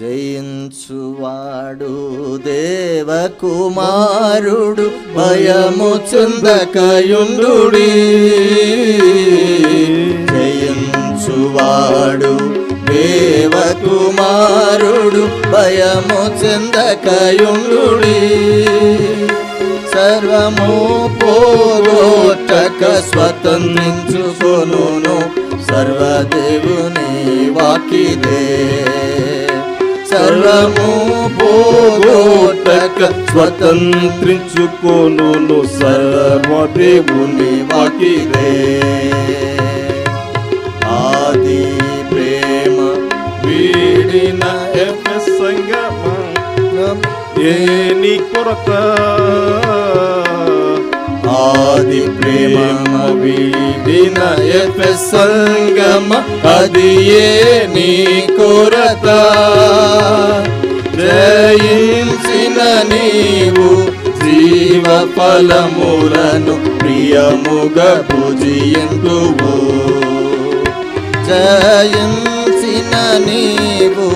జయించువాడు దేవకుమారుడు భయము చుందకయుండు జయించువాడు దేవకుమారుడు భయము చెందకయుండు సర్వము పోగొట్టక స్వతంత్రించుకొను సర్వదేవుని వాకిదే. సర్వము పోగొట్టక స్వతంత్రించుకోను సర్వదేవుని వాకిదే ఆది ప్రేమ వీడిన ఎఫెస్ సంగమా ఏని కొరత? ఆది ప్రేమ వీడిన సంగమ అది ఏ నీ కొరత? జయించిన నీవు జీవ ఫలములను ప్రియముగా భుజియంతువు జయించిన నీవు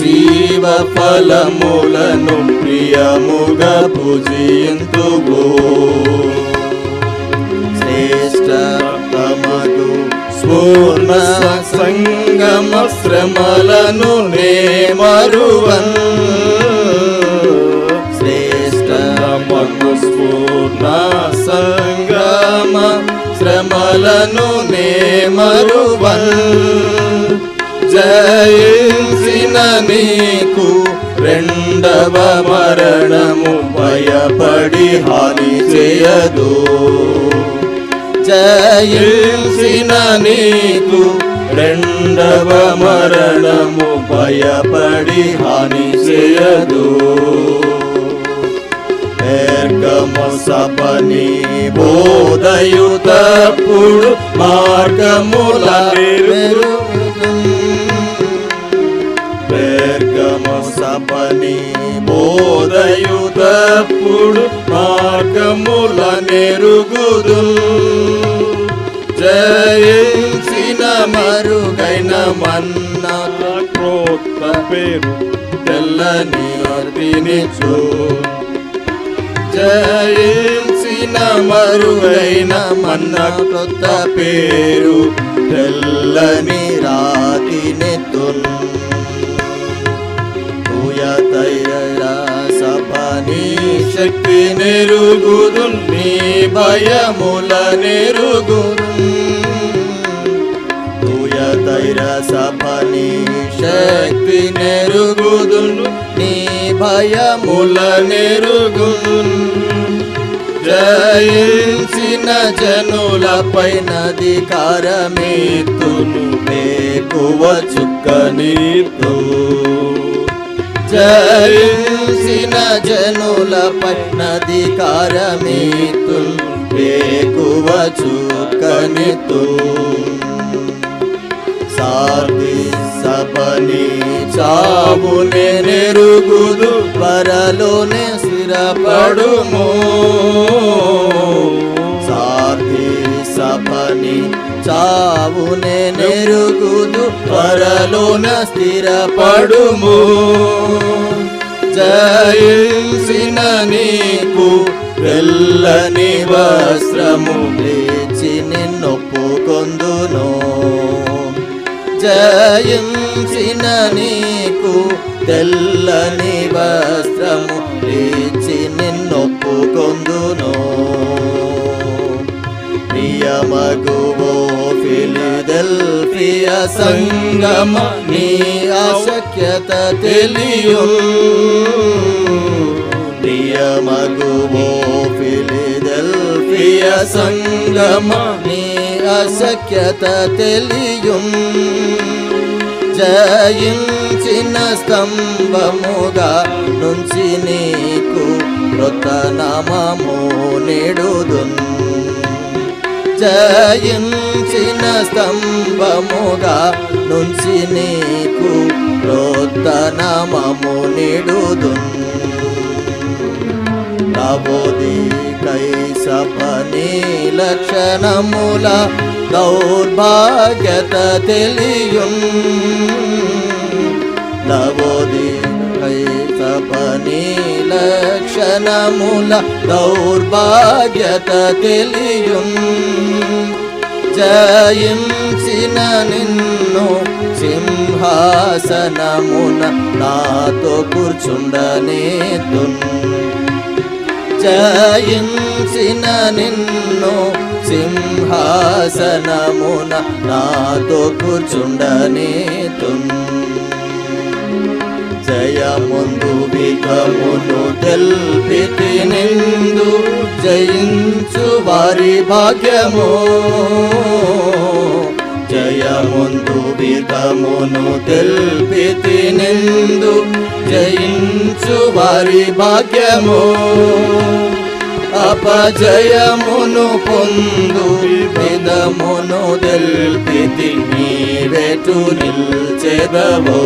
జీవ ఫలములను ప్రియముగా పూజింతువు శ్రేష్టమగు స్ఫూర్ణ సంగమ శ్రమలను నే మరువన్. శ్రేష్టమగు స్ఫూర్ణ సంగమ శ్రమలను నే మరువన్. జయించిన నీకు రెండవ మరణము భయపడి హాని చేయదు. జయించిన నీకు రెండవ మరణము భయపడి హాని చేయదు. దీర్ఘము సపని బోధయుతప్పుడు మార్గముల దీర్ఘము సపని బోధయు తప్పుడు మార్గముల నెరుగుదు. జయించిన మరుగైన మన్నా క్రోత్త పేరు తెల్లని తినిచు జయించిన మరుగైన మన్న కొత్త పేరు తెల్లని రాతినెత్తున్ సభని శక్తి నెరుగుదు నీ భయముల నెరుగుదు వైరసపని శక్తి నెరుగుదును నీ భయముల నెరుగుదును. జయించిన జనులపై నధికారమేతును వేకువ చుక్కనీతు జయించిన జనులపై నధికారమేతును వేకువ చుక్కనితు సాధి సపని చావునే నెరుగుదు పరలోనే స్థిరపడుము. సాధి సపని చావునే నెరుగుదు పరలోన స్థిరపడుము. జయించిన నీకు వెళ్ళని వస్త్రము లే జయించిన నీకు తెల్లని వస్త్రము లేచి నిన్నొప్పుకొందును. ప్రియమగువో ఫిలిదెల్ఫియ సంగమ నీ అశక్యత తెలియు. ప్రియమగువో ఫిలిదెల్ఫియ సంగమ నీ తెలియం. జయించిన స్తంభముగా నుంచి నీకు కృత నిడుదున్ జయించిన స్తంభముగా నుంచి నీకు క్రొత్త నిడుదున్ నిడుదున్ కై సపని లక్షణముల దౌర్భాగ్యత తెలియున్. కై సపని లక్షణముల దౌర్భాగ్యత తెలియున్. జయించిన నిన్ను సింహాసనమున నాతో కూర్చుండనేతున్. జయించిన నిన్ను సింహాసనమున నాతో కూర్చుండనేతున్ జయముందు విధమును తెల్పితి నిందు జయించు వారి భాగ్యము. జయముందు విధమును తెల్పితి నిందు జయించు వారి భాగ్యము. అపజయమును పొందు విధమును తెల్పితి నీవెటు నిల్చెదవో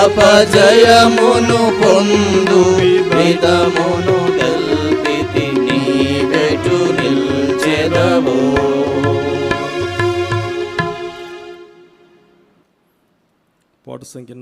అపజయమును పొందు విధమును thinking,